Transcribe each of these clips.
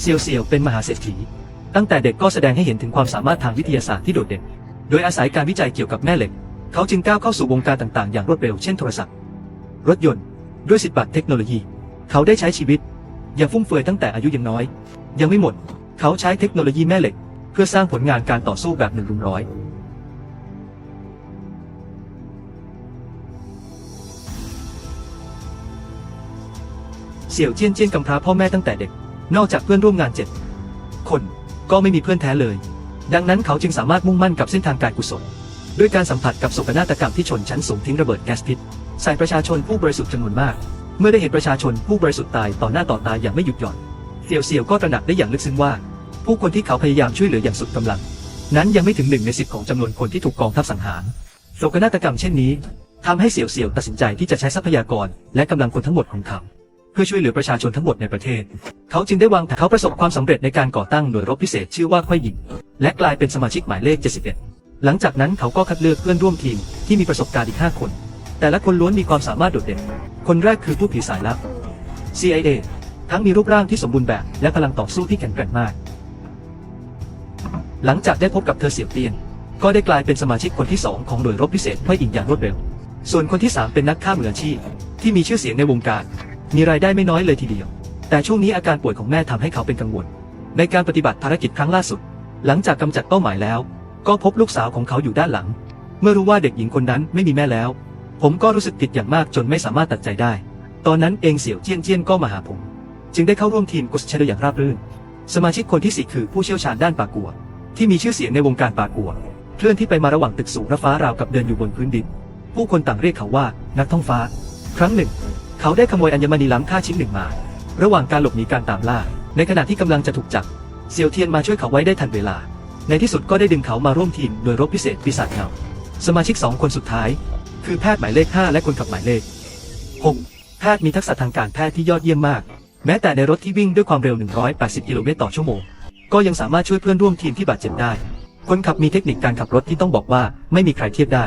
เซียวเซียวเป็นมหาเศรษฐี ตั้งแต่เด็กก็แสดงให้เห็นถึงความสามารถทางวิทยาศาสตร์ที่โดดเด่น โดยอาศัยการวิจัยเกี่ยวกับแม่เหล็ก เขาจึงก้าวเข้าสู่วงการต่างๆ อย่างรวดเร็ว เช่นโทรศัพท์ รถยนต์ ด้วยสิทธิบัตรเทคโนโลยี เขาได้ใช้ชีวิต อย่างฟุ่มเฟือยตั้งแต่อายุยังน้อย ยังไม่หมด เขาใช้เทคโนโลยีแม่เหล็ก เพื่อสร้างผลงานการต่อสู้แบบหนึ่งรุมร้อยเสี่ยวเจี้ยนเจี้ยนกำพร้าพ่อแม่ตั้งแต่เด็ก นอกจากเพื่อนร่วมงานเจ็ดคนก็ไม่มีเพื่อนแท้เลย ดังนั้นเขาจึงสามารถมุ่งมั่นกับเส้นทางการกุศล ด้วยการสัมผัสกับโศกนาฏกรรมที่ชนชั้นสูงทิ้งระเบิดแก๊สพิษใส่ประชาชนผู้บริสุทธิ์จำนวนมาก เมื่อได้เห็นประชาชนผู้บริสุทธิ์ตายต่อหน้าต่อตาอย่างไม่หยุดหย่อนเสี่ยวเสี่ยวก็ตระหนักได้อย่างลึกซึ้งว่า ผู้คนที่เขาพยายามช่วยเหลืออย่างสุดกำลัง นั้นยังไม่ถึงหนึ่งในสิบของจำนวนคนที่ถูกกองทัพสังหารโศกนาฏกรรมเช่นนี้ทำให้เสี่ยวเสี่ยวตัดสินใจที่จะใช้ทรัพยากรและกำลังคนทั้งหมดของเขา พื่อช่วยเหลือประชาชนทั้งหมดในประเทศ เขาจึงได้วางแผนเขาประสบความสำเร็จในการก่อตั้งหน่วยรบพิเศษชื่อว่าควายหญิง และกลายเป็นสมาชิกหมายเลข 71 หลังจากนั้นเขาก็คัดเลือกเพื่อนร่วมทีมที่มีประสบการณ์อีก 5 คน แต่ละคนล้วนมีความสามารถโดดเด่น คนแรกคือผู้ผีสายลับ CIA ทั้งมีรูปร่างที่สมบูรณ์แบบและพลังต่อสู้ที่แข็งแกร่งมาก หลังจากได้พบกับเธอเสี่ยวเตียน ก็ได้กลายเป็นสมาชิกคนที่สองของหน่วยรบพิเศษควายหญิงอย่างรวดเร็ว ส่วนคนที่สามเป็นนักฆ่ามืออาชีพที่มีชื่อเสียงในวงการ มีรายได้ไม่น้อยเลยทีเดียว แต่ช่วงนี้อาการป่วยของแม่ทำให้เขาเป็นกังวล ในการปฏิบัติภารกิจครั้งล่าสุด หลังจากกำจัดเป้าหมายแล้ว ก็พบลูกสาวของเขาอยู่ด้านหลัง เมื่อรู้ว่าเด็กหญิงคนนั้นไม่มีแม่แล้ว ผมก็รู้สึกผิดอย่างมากจนไม่สามารถตัดใจได้ ตอนนั้นเองเสี่ยวเจี้ยนเจี้ยนก็มาหาผม จึงได้เข้าร่วมทีมกุศเชโดยอย่างราบรื่น สมาชิกคนที่สี่คือผู้เชี่ยวชาญด้านปากัว ที่มีชื่อเสียงในวงการปากัวเคลื่อนที่ไปมาระหว่างตึกสูงระฟ้าราวกับเดินอยู่บนพื้นดิน ผู้คนต่างเรียกเขาว่านักท่องฟ้า ครั้งหนึ่ง เขาได้ขโมยอัญมณีล้ำค่าชิ้นหนึ่งมา ระหว่างการหลบหนีการตามล่า ในขณะที่กำลังจะถูกจับ เซียวเทียนมาช่วยเขาไว้ได้ทันเวลา ในที่สุดก็ได้ดึงเขามาร่วมทีมโดยรบพิเศษปีศาจเงา สมาชิกสองคนสุดท้าย คือแพทย์หมายเลข 5 และคนขับหมายเลข 6 แพทย์มีทักษะทางการแพทย์ที่ยอดเยี่ยมมาก แม้แต่ในรถที่วิ่งด้วยความเร็ว 180 กิโลเมตรต่อชั่วโมง ก็ยังสามารถช่วยเพื่อนร่วมทีมที่บาดเจ็บได้ คนขับมีเทคนิคการขับรถที่ต้องบอกว่าไม่มีใครเทียบได้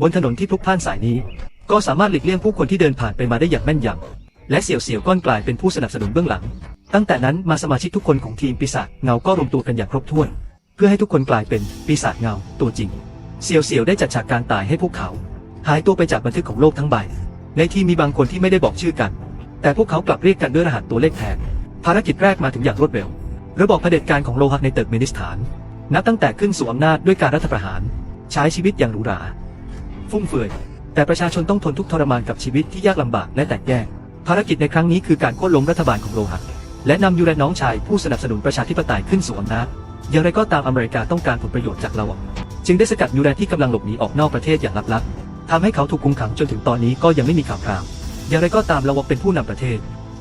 บนถนนที่พลุกพล่านสายนี้ ก็สามารถหลีกเลี่ยงผู้คนที่เดินผ่านไปมาได้อย่างแม่นยำและเสี่ยวเสี่ยวก้อนกลายเป็นผู้สนับสนุนเบื้องหลัง ตั้งแต่นั้นมาสมาชิกทุกคนของทีมปีศาจเงาก็รวมตัวกันอย่างครบถ้วน เพื่อให้ทุกคนกลายเป็นปีศาจเงาตัวจริง เสี่ยวเสี่ยวได้จัดฉากการตายให้พวกเขา หายตัวไปจากบันทึกของโลกทั้งใบ ในทีมมีบางคนที่ไม่ได้บอกชื่อกัน แต่พวกเขากลับเรียกกันด้วยรหัสตัวเลขแทนภารกิจแรกมาถึงอย่างรวดเร็ว ระบอบเผด็จการของโลหักในเติร์กเมนิสถาน นับตั้งแต่ขึ้นสู่อำนาจด้วยการรัฐประหาร ใช้ชีวิตอย่างหรูหรา ฟุ่มเฟือย แต่ประชาชนต้องทนทุกทรมานกับชีวิตที่ยากลำบากและแตกแยก ภารกิจในครั้งนี้คือการโค่นล้มรัฐบาลของโลหักและนำยูและน้องชายผู้สนับสนุนประชาธิปไตยขึ้นสู่อำนาจอย่างไรก็ตามอเมริกาต้องการผลประโยชน์จากเรา จึงได้สกัดยูแรที่กำลังหลบหนีออกนอกประเทศอย่างลับๆทำให้เขาถูกคุมขังจนถึงตอนนี้ก็ยังไม่มีข่าวคราวอย่างไรก็ตามเราวเป็นผู้นำประเทศ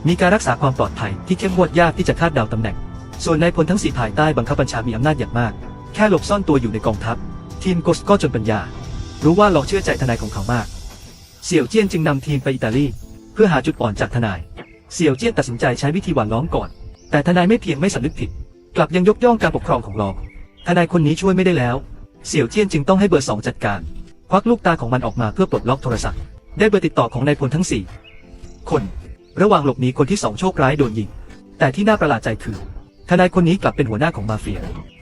มีการรักษาความปลอดภัยที่เข้มงวดยากที่จะคาดเดาตำแหน่ง ส่วนนายพลทั้งสี่ภายใต้บังคับบัญชามีอำนาจอย่างมาก แค่หลบซ่อนตัวอยู่ในกองทัพ ทีมโกสก็จนปัญญา รู้ว่าเราเชื่อใจทนายของเขามาก เสี่ยวเจี้ยนจึงนำทีมไปอิตาลี เพื่อหาจุดอ่อนจากทนาย เสี่ยวเจี้ยนตัดสินใจใช้วิธีหวานล้อมก่อน แต่ทนายไม่เพียงไม่สำนึกผิด กลับยังยกย่องการปกครองของเราทนายคนนี้ช่วยไม่ได้แล้ว เสี่ยวเจี้ยนจึงต้องให้เบอร์สองจัดการ ควักลูกตาของมันออกมาเพื่อปลดล็อกโทรศัพท์ ได้เบอร์ติดต่อของนายพลทั้งสี่คน ระหว่างหลบหนีคนที่สองโชคร้ายโดนยิง แต่ที่น่าประหลาดใจคือ ทนายคนนี้กลับเป็นหัวหน้าของมาเฟีย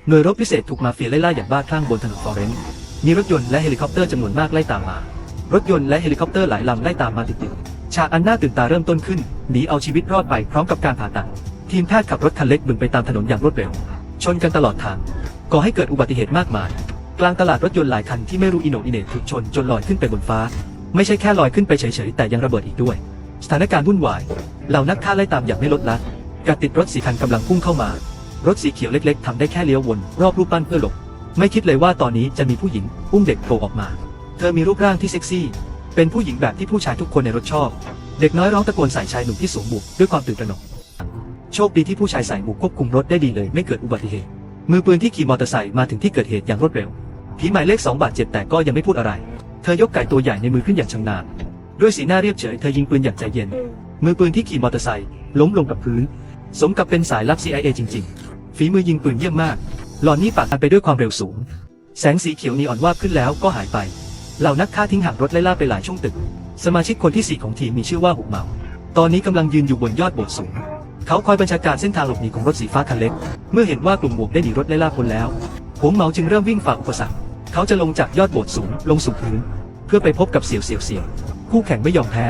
หน่วยรบพิเศษถูกมาเฟียไล่ล่าอย่างบ้าคลั่งบนถนนฟลอเรนซ์ มีรถยนต์และเฮลิคอปเตอร์จำนวนมากไล่ตามมา รถยนต์และเฮลิคอปเตอร์หลายลำไล่ตามมาติดๆ ฉากอันน่าตื่นตาเริ่มต้นขึ้น หนีเอาชีวิตรอดไปพร้อมกับการผ่าตัด ทีมแพทย์ขับรถคันเล็กบึงไปตามถนนอย่างรวดเร็ว ชนกันตลอดทาง ก่อให้เกิดอุบัติเหตุมากมาย กลางตลาดรถยนต์หลายคันที่ไม่รู้อิโหนอิเหน่ถูกชนจนลอยขึ้นไปบนฟ้า ไม่ใช่แค่ลอยขึ้นไปเฉยๆแต่ยังระเบิดอีกด้วย สถานการณ์วุ่นวาย เหล่านักฆ่าไล่ตามอย่างไม่ลดละกระติดรถสีคันกำลังพุ่งเข้ามา รถสีเขียวเล็ก ๆทำได้แค่เลี้ยววนรอบรูปปั้นเพื่อหลบ ไม่คิดเลยว่าตอนนี้จะมีผู้หญิงอุ้มเด็กโผล่ออกมา เธอมีรูปร่างที่เซ็กซี่ เป็นผู้หญิงแบบที่ผู้ชายทุกคนในรถชอบ เด็กน้อยร้องตะโกนใส่ชายหนุ่มที่สวมหมวกด้วยความตื่นตระหนก โชคดีที่ผู้ชายใส่หมวกควบคุมรถได้ดีเลยไม่เกิดอุบัติเหตุ มือปืนที่ขี่มอเตอร์ไซค์มาถึงที่เกิดเหตุอย่างรวดเร็ว ผีหมายเลขสองบาดเจ็บแต่ก็ยังไม่พูดอะไร เธอยกไก่ตัวใหญ่ในมือขึ้นอย่างชำนาญ ด้วยสีหน้าเรียบเฉยเธอยิงปืนอย่างใจเย็น มือปืนที่ขี่มอเตอร์ไซค์ล้มลงกับพื้น สมกับเป็นสายลับ CIA จริง ๆ ฝีมือยิงปืนเยี่ยมมาก หลอนนี้ปากันไปด้วยความเร็วสูง แสงสีเขียวนีออนวาบขึ้นแล้วก็หายไป เหล่านักฆ่าทิ้งห่างรถไล่ล่าไปหลายช่วงตึก สมาชิกคนที่สี่ของทีมมีชื่อว่าหุกเหมา ตอนนี้กำลังยืนอยู่บนยอดโบสถ์สูง เขาคอยบัญชาการเส้นทางหลบหนีของรถสีฟ้าคันเล็ก เมื่อเห็นว่ากลุ่มหมวกได้หนีรถไล่ล่าพ้นแล้วหวงเหมาจึงเริ่มวิ่งฝ่าอุปสรรค เขาจะลงจากยอดโบสถ์สูงลงสู่พื้น เพื่อไปพบกับเสี่ยวเสี่ยวเสี่ยวคู่แข่งไม่ยอมแพ้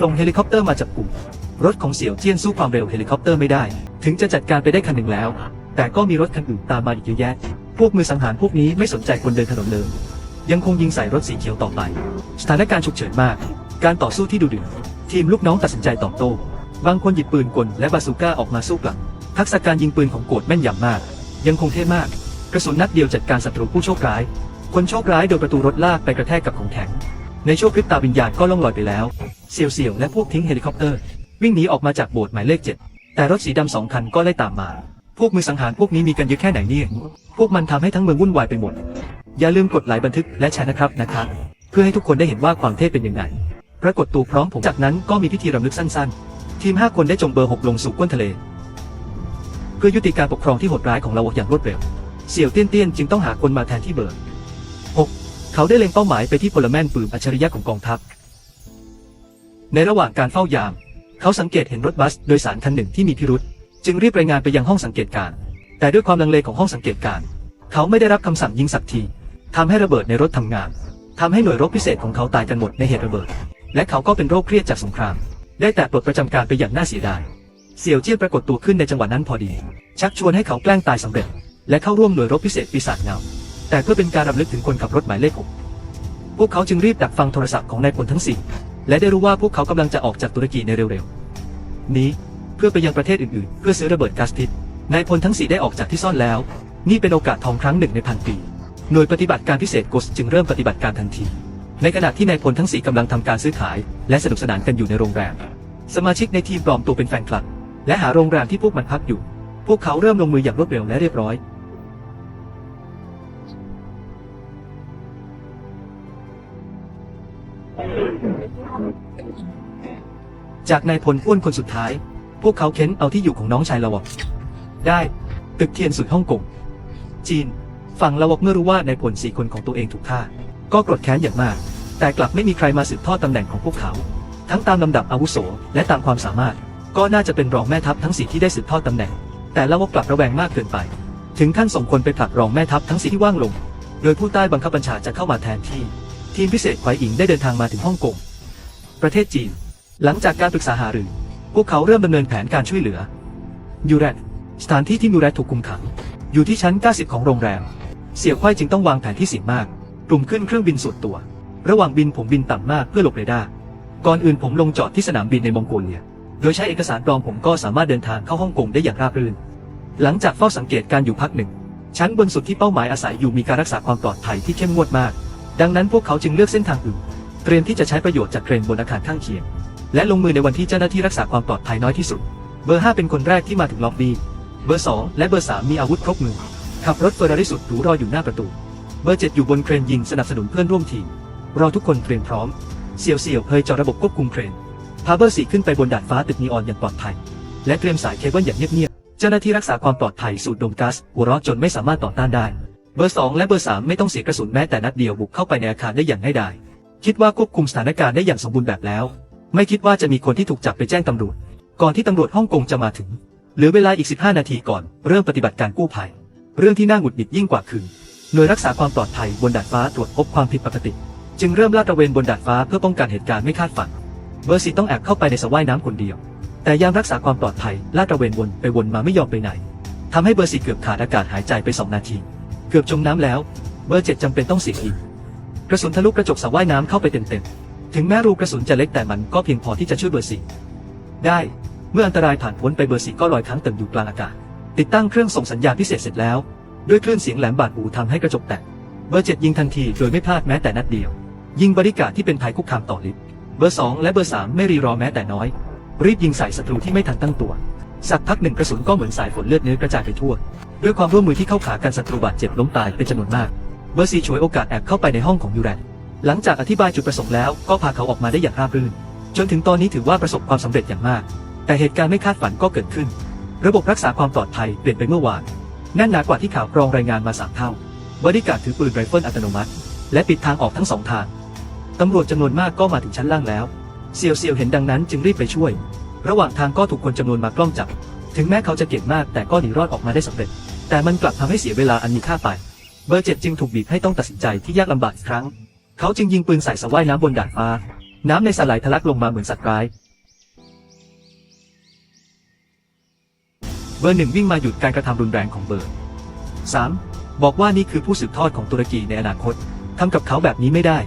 ส่งเฮลิคอปเตอร์มาจับกลุ่มรถของเสี่ยวเจี้ยนสู้ความเร็วเฮลิคอปเตอร์ไม่ได้ ถึงจะจัดการไปได้คันหนึ่งแล้ว แต่ก็มีรถคันอื่นตามมาอีกเยอะแยะ พวกมือสังหารพวกนี้ไม่สนใจคนเดินถนนเลย ยังคงยิงใส่รถสีเขียวต่อไป สถานการณ์ฉุกเฉินมาก การต่อสู้ที่ดุเดือดทีมลูกน้องตัดสินใจตอบโต้ บางคนหยิบปืนกลและบาซูก้าออกมาสู้กลับ ทักษะการยิงปืนของโกดแม่นยำมาก ยังคงเท่มาก กระสุนนัดเดียวจัดการศัตรูผู้โชคร้าย คนโชคร้ายโดนประตูรถลากไปกระแทกกับของแข็ง ในช่วงพริบตาวิญญาณก็ล่องลอยไปแล้ว เสี่ยวเสี่ยวและพวกทิ้งเฮลิคอปเตอร์ วิ่งหนีออกมาจากโบสถ์หมายเลขเจ็ดแต่รถสีดำสองคันก็ไล่ตามมา พวกมือสังหารพวกนี้มีกันเยอะแค่ไหนเนี่ย พวกมันทำให้ทั้งเมืองวุ่นวายไปหมด อย่าลืมกดไลค์บันทึกและแชร์นะครับนะครับเพื่อให้ทุกคนได้เห็นว่าความเท่เป็นยังไง ปรากฏตัวพร้อมผม จากนั้นก็มีพิธีรำลึกสั้นๆ ทีม 5 คนได้จมเบอร์ 6 ลงสู่ก้นทะเล เพื่อยุติการปกครองที่โหดร้ายของเราอย่างรวดเร็ว เสี่ยวเตี้ยนเตี้ยนจึงต้องหาคนมาแทนที่เบอร์ 6 เขาได้เล็งเป้าหมายไปที่พลแมนปืนอัจฉริยะของกองทัพ ในระหว่างการเฝ้ายาม เขาสังเกตเห็นรถบัสโดยสารคันหนึ่งที่มีพิรุษ จึงรีบรายงานไปยังห้องสังเกตการ แต่ด้วยความลังเลของห้องสังเกตการ เขาไม่ได้รับคำสั่งยิงสักทีทำให้ระเบิดในรถทำงาน ทำให้หน่วยรบพิเศษของเขาตายกันหมดในเหตุระเบิด และเขาก็เป็นโรคเครียดจากสงคราม ได้แต่ปลดประจำการไปอย่างน่าเสียดาย เสี่ยวเจี้ยนปรากฏตัวขึ้นในจังหวะนั้นพอดี ชักชวนให้เขาแกล้งตายสำเร็จ และเข้าร่วมหน่วยรบพิเศษปีศาจเงา แต่เพื่อเป็นการรำลึกถึงคนขับรถหมายเลขหกพวกเขาจึงรีบดักฟังโทรศัพท์ของนายพลทั้งสี่และได้รู้ว่าพวกเขากำลังจะออกจากตุรกีในเร็วๆ นี้ เพื่อไปยังประเทศอื่นๆ เพื่อซื้อระเบิดก๊าซพิษนายพลทั้งสี่ได้ออกจากที่ซ่อนแล้ว นี่เป็นโอกาสทองครั้งหนึ่งในพันปี หน่วยปฏิบัติการพิเศษโกสจึงเริ่มปฏิบัติการทันที ในขณะที่นายพลทั้งสี่กำลังทำการซื้อขาย และสนุกสนานกันอยู่ในโรงแรม สมาชิกในทีมปลอมตัวเป็นแฟนคลับ และหาโรงแรมที่พวกมันพักอยู่ พวกเขาเริ่มลงมืออย่างรวดเร็วและเรียบร้อยจากนายพลอ้วนคนสุดท้าย พวกเขาเค้นเอาที่อยู่ของน้องชายละวกได้ ตึกเทียนสุดฮ่องกง จีน ฝั่งละวกเมื่อรู้ว่านายพลสี่คนของตัวเองถูกฆ่า ก็โกรธแค้นอย่างมาก แต่กลับไม่มีใครมาสืบทอดตำแหน่งของพวกเขา ทั้งตามลำดับอาวุโส และตามความสามารถ ก็น่าจะเป็นรองแม่ทัพทั้งสี่ที่ได้สืบทอดตำแหน่ง แต่ละวกกลับระแวงมากเกินไป ถึงขั้นส่งคนไปผลักรองแม่ทัพทั้งสี่ที่ว่างลง โดยผู้ใต้บังคับบัญชาจะเข้ามาแทนที่ ทีมพิเศษไขวอิงได้เดินทางมาถึงฮ่องกง ประเทศจีน หลังจากการปรึกษาหารือ พวกเขาเริ่มดำเนินแผนการช่วยเหลือ ยูแรตสถานที่ที่ยูแรตถูกคุมขัง อยู่ที่ชั้น 90 ของโรงแรม เสี่ยวไขว้จึงต้องวางแผนที่เสี่ยงมากกลุ่มขึ้นเครื่องบินส่วนตัว ระหว่างบินผมบินต่ำมากเพื่อหลบเรดาร์ ก่อนอื่นผมลงจอดที่สนามบินในมองโกเลีย โดยใช้เอกสารปลอมผมก็สามารถเดินทางเข้าฮ่องกงได้อย่างราบรื่น หลังจากเฝ้าสังเกตการอยู่พักหนึ่ง ชั้นบนสุดที่เป้าหมายอาศัยอยู่มีการรักษาความปลอดภัยที่เข้มงวดมาก ดังนั้นพวกเขาจึงเลือกเส้นทางอื่น เตรียมที่จะใช้ประโยชน์จากเครนบนอาคารข้างเคียง และลงมือในวันที่เจ้าหน้าที่รักษาความปลอดภัยน้อยที่สุด เบอร์ 5 เป็นคนแรกที่มาถึงล็อบบี้ เบอร์ 2 และเบอร์ 3 มีอาวุธครบมือ ขับรถเฟอร์รารี่สุดหรูรออยู่หน้าประตู เบอร์ 7 อยู่บนเครนยิงสนับสนุนเพื่อนร่วมทีม รอทุกคนเตรียมพร้อม เสี่ยวเสี่ยวเผยจอระบบควบคุมเครน พาเบอร์ 4 ขึ้นไปบนดาดฟ้าตึกนีออนอย่างปลอดภัย และเตรียมสายเคเบิลอย่างเงียบๆ เจ้าหน้าที่รักษาความปลอดภัยสูดดมก๊าซหัวเราะจนไม่สามารถต่อต้านได้ เบอร์ 2 และเบอร์ 3 ไม่ต้องเสียกระสุนแม้แต่นัดเดียวบุกเข้าไปในอาคารได้อย่างง่ายดายคิดว่าควบคุมสถานการณ์ได้อย่างสมบูรณ์แบบแล้ว ไม่คิดว่าจะมีคนที่ถูกจับไปแจ้งตำรวจ ก่อนที่ตำรวจฮ่องกงจะมาถึง เหลือเวลาอีก 15 นาทีก่อน เริ่มปฏิบัติการกู้ภัย เรื่องที่น่าหงุดหงิดยิ่งกว่าคือ หน่วยรักษาความปลอดภัยบนดาดฟ้าตรวจพบความผิดปกติ จึงเริ่มลาดตระเวนบนดาดฟ้าเพื่อป้องกันเหตุการณ์ไม่คาดฝัน เบอร์สี่ต้องแอบเข้าไปในสระว่ายน้ำคนเดียว แต่ยามรักษาความปลอดภัยลาดตระเวนวนไปวนมาไม่ยอมไปไหนทำให้เบอร์สี่เกือบขาดอากาศหายใจไปสองนาที เกือบจมน้ำแล้ว เบอร์เจ็ดจำเป็นต้องเสี่ยงอีกกระสุนทะลุกระจกสระว่ายน้ำเข้าไปเต็มๆ ถึงแม้รูกระสุนจะเล็กแต่มันก็เพียงพอที่จะช่วยเบอร์สี่ได้ เมื่ออันตรายผ่านพ้นไปเบอร์สี่ก็ลอยค้างเติ่งอยู่กลางอากาศ ติดตั้งเครื่องส่งสัญญาณพิเศษเสร็จแล้ว ด้วยคลื่นเสียงแหลมบาดหูทำให้กระจกแตก เบอร์เจ็ดยิงทันทีโดยไม่พลาดแม้แต่นัดเดียว ยิงบริการที่เป็นภัยคุกคามต่อลิฟเบอร์สองและเบอร์สามไม่รีรอแม้แต่น้อย รีบยิงใส่ศัตรูที่ไม่ทันตั้งตัว สักพักหนึ่งกระสุนก็เหมือนสายฝนเลือดเนื้อกระจายไปทั่ว ด้วยความร่วมมือที่เข้าขากันศัตรูบาดเจ็บล้มตายเป็นจำนวนมาก เบอร์สี่ฉวยโอกาสแอบเข้าไปในห้องของยูแรน หลังจากอธิบายจุดประสงค์แล้วก็พาเขาออกมาได้อย่างราบรื่น จนถึงตอนนี้ถือว่าประสบความสำเร็จอย่างมาก แต่เหตุการณ์ไม่คาดฝันก็เกิดขึ้น ระบบรักษาความปลอดภัยเปลี่ยนไปเมื่อวานแน่นหนากว่าที่ข่าวกรองรายงานมาสามเท่าบริการถือปืนไรเฟิลอัตโนมัติ และปิดทางออกทั้งสองทางตำรวจจำนวนมากก็มาถึงชั้นล่างแล้วเซียวเซียวเห็นดังนั้นจึงรีบไปช่วย ระหว่างทางก็ถูกคนจำนวนมากล้อมจับ ถึงแม้เขาจะเก่งมากแต่ก็หนีรอดออกมาได้สำเร็จ แต่มันกลับทำให้เสียเวลาอันมีค่าไป เบอร์เจ็ดจึงถูกบีบให้ต้องตัดสินใจที่ยากลำบากอีกครั้ง เขาจึงยิงปืนใส่สระว่ายน้ำบนดาดฟ้า น้ำในสระไหลทะลักลงมาเหมือนสัตว์ร้าย เบอร์หนึ่งวิ่งมาหยุดการกระทำรุนแรงของเบอร์ 3. บอกว่านี่คือผู้สืบทอดของตุรกีในอนาคตทำกับเขาแบบนี้ไม่ได้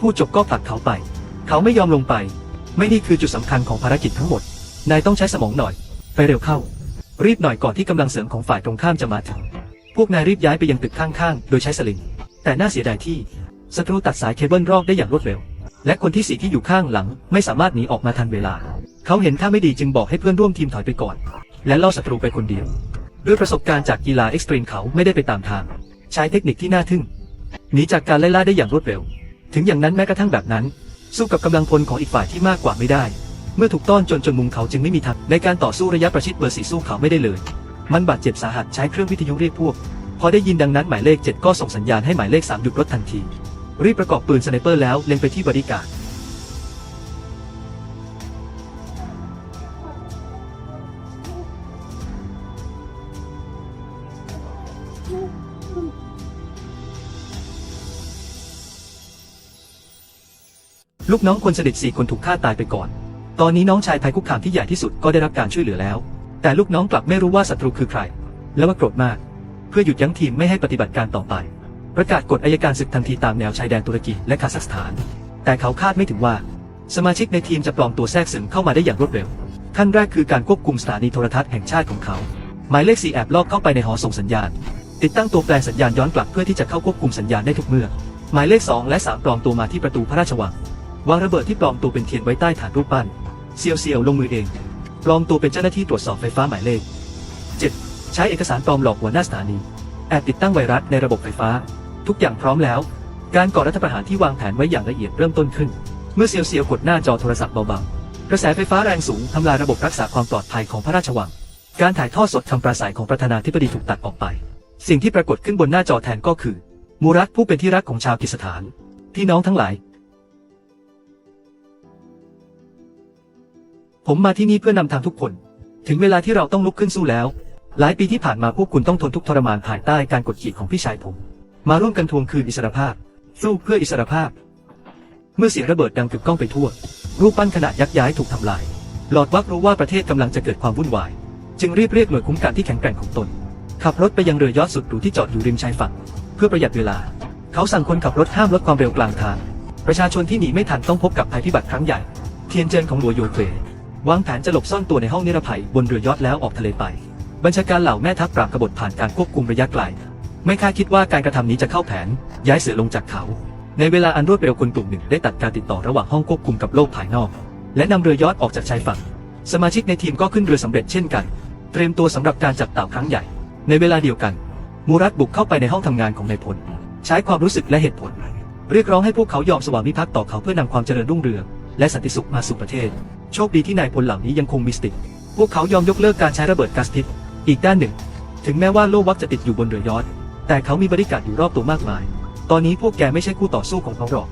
ผู้จบก็ผลักเขาไป เขาไม่ยอมลงไป ไม่นี่คือจุดสำคัญของภารกิจทั้งหมด นายต้องใช้สมองหน่อย ไปเร็วเข้า รีบหน่อยก่อนที่กำลังเสริมของฝ่ายตรงข้ามจะมาถึง พวกนายรีบย้ายไปยังตึกข้างๆ โดยใช้สลิง แต่น่าเสียดายที่ ศัตรูตัดสายเคเบิลรอกได้อย่างรวดเร็ว และคนที่สี่ที่อยู่ข้างหลังไม่สามารถหนีออกมาทันเวลา เขาเห็นท่าไม่ดีจึงบอกให้เพื่อนร่วมทีมถอยไปก่อน และล่อศัตรูไปคนเดียว ด้วยประสบการณ์จากกีฬาเอ็กซ์ตรีมเขาไม่ได้ไปตามทาง ใช้เทคนิคที่น่าทึ่งหนีจากการไล่ล่าได้อย่างรวดเร็ว ถึงอย่างนั้นแม้กระทั่งแบบนั้น สู้กับกำลังพลของอีกฝ่ายที่มากกว่าไม่ได้ เมื่อถูกต้อนจนจนมุมเขาจึงไม่มีทางในการต่อสู้ระยะประชิดเบอร์สีสู้เขาไม่ได้เลย มันบาดเจ็บสาหัสใช้เครื่องวิทยุเรียกพวก พอได้ยินดังนั้นหมายเลข 7 ก็ส่งสัญญาณให้หมายเลข 3 หยุดรถทันที รีบประกอบปืนสไนเปอร์แล้วเล็งไปที่บริการดลูกน้องคนสนิทสี่คนถูกฆ่าตายไปก่อน ตอนนี้น้องชายภัยคุกคามที่ใหญ่ที่สุดก็ได้รับการช่วยเหลือแล้ว แต่ลูกน้องกลับไม่รู้ว่าศัตรูคือใคร และว่าโกรธมาก เพื่อหยุดยั้งทีมไม่ให้ปฏิบัติการต่อไป ประกาศกฎอายการศึกทันทีตามแนวชายแดนตุรกีและคาซัคสถาน แต่เขาคาดไม่ถึงว่า สมาชิกในทีมจะปลอมตัวแทรกซึมเข้ามาได้อย่างรวดเร็ว ขั้นแรกคือการควบคุมสถานีโทรทัศน์แห่งชาติของเขา หมายเลขสี่แอบลอบเข้าไปในหอส่งสัญญาณ ติดตั้งตัวแปลสัญญาณย้อนกลับเพื่อที่จะเข้าควบคุมสัญญาณได้ทุกเมื่อ หมายเลข 2 และ 3 ปลอมตัวมาที่ประตูพระราชวังวางระเบิดที่ปลอมตัวเป็นเทียนไว้ใต้ฐานรูปปั้นเซียวเซียวลงมือเองปลอมตัวเป็นเจ้าหน้าที่ตรวจสอบไฟฟ้าหมายเลข 7. ใช้เอกสารปลอมหลอกหัวหน้าสถานีแอบติดตั้งไวรัสในระบบไฟฟ้า ทุกอย่างพร้อมแล้ว การก่อรัฐประหารที่วางแผนไว้อย่างละเอียดเริ่มต้นขึ้น เมื่อเซียวเซียวกดหน้าจอโทรศัพท์เบาๆ กระแสไฟฟ้าแรงสูงทำลายระบบรักษาความปลอดภัยของพระราชวัง การถ่ายทอดสดคำปราศัยของประธานาธิบดีถูกตัดออกไป สิ่งที่ปรากฏขึ้นบนหน้าจอแทนก็คือ มูรัตผู้เป็นที่รักของชาวกิสถานพี่น้องทั้งหลาย ผมมาที่นี่เพื่อนำทางทุกคน ถึงเวลาที่เราต้องลุกขึ้นสู้แล้ว หลายปีที่ผ่านมาพวกคุณต้องทนทุกทรมานภายใต้การกดขี่ของพี่ชายผม มาร่วมกันทวงคืนอิสรภาพ สู้เพื่ออิสรภาพ เมื่อเสียงระเบิดดังกึกก้องไปทั่ว รูปปั้นขนาดยักษ์ย้ายถูกทำลาย หลอดวักรู้ว่าประเทศกำลังจะเกิดความวุ่นวาย จึงรีบเรียกหน่วยคุ้มกันที่แข็งแกร่งของตน ขับรถไปยังเรือยอชต์สุดหรูที่จอดอยู่ริมชายฝั่ง เพื่อประหยัดเวลา เขาสั่งคนขับรถห้ามลดความเร็วกลางทาง ประชาชนที่หนีไม่ทันต้องพบกับภัยพิบัติครั้งใหญ่ เทียนเจินของหลัวโยเคววางแผนจะหลบซ่อนตัวในห้องนิรภัยบนเรือยอชต์แล้วออกทะเลไป บัญชาการเหล่าแม่ทัพปราบกบฏผ่านการควบคุมระยะไกล ไม่คาดคิดว่าการกระทำนี้จะเข้าแผน ย้ายเสือลงจากเขา ในเวลาอันรวดเร็วคนกลุ่มหนึ่งได้ตัดการติดต่อระหว่างห้องควบคุมกับโลกภายนอก และนำเรือยอชต์ออกจากชายฝั่ง สมาชิกในทีมก็ขึ้นเรือสำเร็จเช่นกัน เตรียมตัวสำหรับการจับเต่าครั้งใหญ่ ในเวลาเดียวกัน มูรัตบุกเข้าไปในห้องทำงานของนายพล ใช้ความรู้สึกและเหตุผล เรียกร้องให้พวกเขายอมสวามิภักดิ์ต่อเขาเพื่อนำความเจริญรุ่งเรืองและสันติสุขมาสู่ประเทศ โชคดีที่นายพลเหล่านี้ยังคงมีสติ พวกเขายอมยกเลิกการใช้ระเบิดก๊าซพิษ อีกด้านหนึ่ง ถึงแม้ว่าโลวักจะติดอยู่บนเรือยอชต์ แต่เขามีบริการอยู่รอบตัวมากมาย ตอนนี้พวกแกไม่ใช่คู่ต่อสู้ของเขาหรอก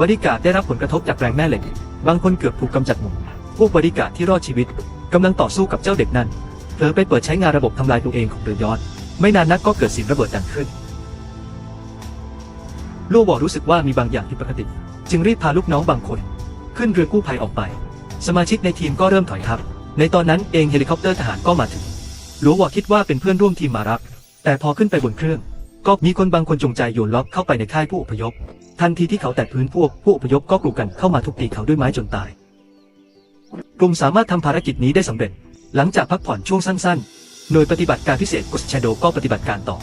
บริการได้รับผลกระทบจากแรงแม่เหล็ก บางคนเกือบถูกกำจัดหมด พวกบริการที่รอดชีวิตกำลังต่อสู้กับเจ้าเด็กนั้นเผลอไปเปิดใช้งานระบบทำลายตัวเองของเรือยอชต์ไม่นานนักก็เกิดเสียงระเบิดดังขึ้น ลูวอรู้สึกว่ามีบางอย่างผิดปกติ จึงรีบพาลูกน้องบางคน ขึ้นเรือกู้ภัยออกไป สมาชิกในทีมก็เริ่มถอยทับในตอนนั้นเองเฮลิคอปเตอร์ทหารก็มาถึงลัววอคิดว่าเป็นเพื่อนร่วมทีมมารับ แต่พอขึ้นไปบนเครื่อง ก็มีคนบางคนจงใจโยนล็อกเข้าไปในค่ายผู้อพยพ ทันทีที่เขาแตะพื้นพวกผู้อพยพก็กลูกันเข้ามาทุบตีเขาด้วยไม้จนตาย กลุ่มสามารถทำภารกิจนี้ได้สำเร็จ หลังจากพักผ่อนช่วงสั้นๆ หน่วยปฏิบัติการพิเศษกสชโดก็ปฏิบัติการต่อ